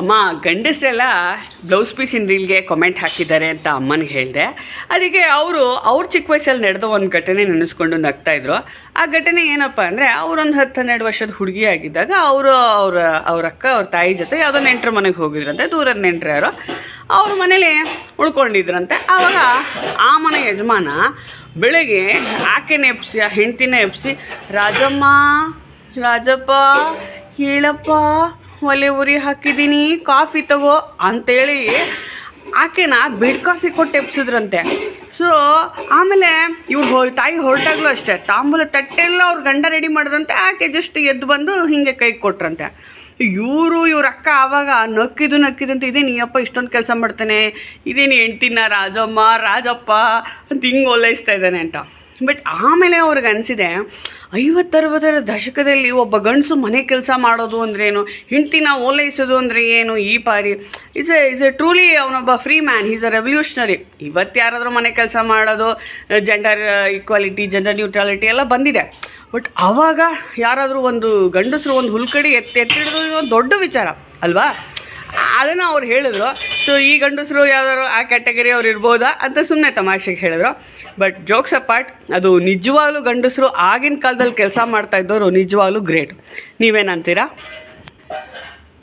ಅಮ್ಮ, ಗಂಡಸರೆಲ್ಲ blouse ಪೀಸಿನ ರೀಲ್ಗೆ comment ಹಾಕಿದ್ದಾರೆ ಅಂತ ಅಮ್ಮನಿಗೆ ಹೇಳಿದೆ. ಅದಕ್ಕೆ ಅವರು, ಅವ್ರ ಚಿಕ್ಕ ವಯಸ್ಸಲ್ಲಿ ನಡೆದ ಒಂದು ಘಟನೆ ನೆನೆಸ್ಕೊಂಡು ನಗ್ತಾ ಇದ್ರು. ಆ ಘಟನೆ ಏನಪ್ಪ ಅಂದರೆ, ಅವರೊಂದು ಹತ್ತು ಹನ್ನೆರಡು ವರ್ಷದ ಹುಡುಗಿ ಆಗಿದ್ದಾಗ ಅವರು ಅವರ, ಅವ್ರ ಅಕ್ಕ, ಅವ್ರ ತಾಯಿ ಜೊತೆ ಯಾವುದೋ ನೆಂಟ್ರ ಮನೆಗೆ ಹೋಗಿದ್ರಂತೆ, ದೂರದ ನೆಂಟ್ರ ಯಾರು. ಅವ್ರ ಮನೇಲಿ ಉಳ್ಕೊಂಡಿದ್ರಂತೆ. ಆವಾಗ ಆ ಮನೆ ಯಜಮಾನ ಬೆಳಗ್ಗೆ ಆಕೆನ ಎಪ್ಸಿ ಆ ಹೆಂಡ್ತಿನ ಎಪ್ಸಿ ರಾಜಮ್ಮ, ರಾಜಪ್ಪ, ಹೇಳಪ್ಪ ಒಲೆ ಉರಿ ಹಾಕಿದ್ದೀನಿ ಕಾಫಿ ತಗೋ ಅಂತೇಳಿ ಆಕೆನ ಬಿಡ್ ಕಾಫಿ ಕೊಟ್ಟು ಎಪ್ಸಿದ್ರಂತೆ ಸೊ ಆಮೇಲೆ ಇವ್ರು ಹೊ ತಾಯಿ ಹೊರಟಾಗ್ಲೂ ಅಷ್ಟೇ. ತಾಂಬೂಲ ತಟ್ಟೆಲ್ಲ ಅವ್ರ ಗಂಡ ರೆಡಿ ಮಾಡಿದಂತೆ, ಆಕೆ ಜಸ್ಟ್ ಎದ್ದು ಬಂದು ಹೀಗೆ ಕೈ ಕೊಟ್ರಂತೆ. ಇವರು, ಇವ್ರ ಅಕ್ಕ ಆವಾಗ ನಕ್ಕಿದು ನಕ್ಕಿದಂತೆ ಇದೇ ನೀಯಪ್ಪ ಇಷ್ಟೊಂದು ಕೆಲಸ ಮಾಡ್ತಾನೆ? ಇದೇನು ಹೆಂಡ್ತಿನ ರಾಜಮ್ಮ, ರಾಜಪ್ಪ? ಅಂತ ಹಿಂಗೆ ಓಲೈಸ್ತಾ ಇದ್ದಾನೆ ಅಂತ. ಬಟ್ ಆಮೇಲೆ ಅವ್ರಿಗೆ ಅನಿಸಿದೆ, ಐವತ್ತರವತ್ತರ ದಶಕದಲ್ಲಿ ಒಬ್ಬ ಗಂಡಸು ಮನೆ ಕೆಲಸ ಮಾಡೋದು ಅಂದ್ರೇನು ಹಿಂಡ್ತಿನ ಓಲೈಸೋದು ಅಂದರೆ ಏನು ಈ ಪಾರಿ? Is a is a truly ಅವನೊಬ್ಬ free man is a revolutionary ಇವತ್ತು ಯಾರಾದರೂ ಮನೆ ಕೆಲಸ ಮಾಡೋದು ಜೆಂಡರ್ ಈಕ್ವಾಲಿಟಿ ಜೆಂಡರ್ ನ್ಯೂಟ್ರಾಲಿಟಿ ಎಲ್ಲ ಬಂದಿದೆ. ಬಟ್ ಆವಾಗ ಯಾರಾದರೂ ಒಂದು ಗಂಡಸರು ಒಂದು ಹುಲ್ಕಡಿ ಎತ್ತಿ, ಎತ್ತಿಡೋದು ಒಂದು ದೊಡ್ಡ ವಿಚಾರ, ಅಲ್ವಾ? ಅದನ್ನು ಅವ್ರು ಹೇಳಿದ್ರು. ಸೊ ಈ ಗಂಡಸರು ಯಾವ್ದಾದ್ರು ಆ ಕ್ಯಾಟಗರಿ ಅವ್ರು ಇರ್ಬೋದಾ ಅಂತ ಸುಮ್ಮನೆ ತಮಾಷೆಗೆ ಹೇಳಿದ್ರು. ಬಟ್ ಜೋಕ್ಸ್ ಅಪಾರ್ಟ್ ಅದು ನಿಜವಾಗ್ಲೂ ಗಂಡಸರು ಆಗಿನ ಕಾಲದಲ್ಲಿ ಕೆಲಸ ಮಾಡ್ತಾ ಇದ್ದವರು ನಿಜವಾಗ್ಲೂ ಗ್ರೇಟ್ ನೀವೇನಂತೀರಾ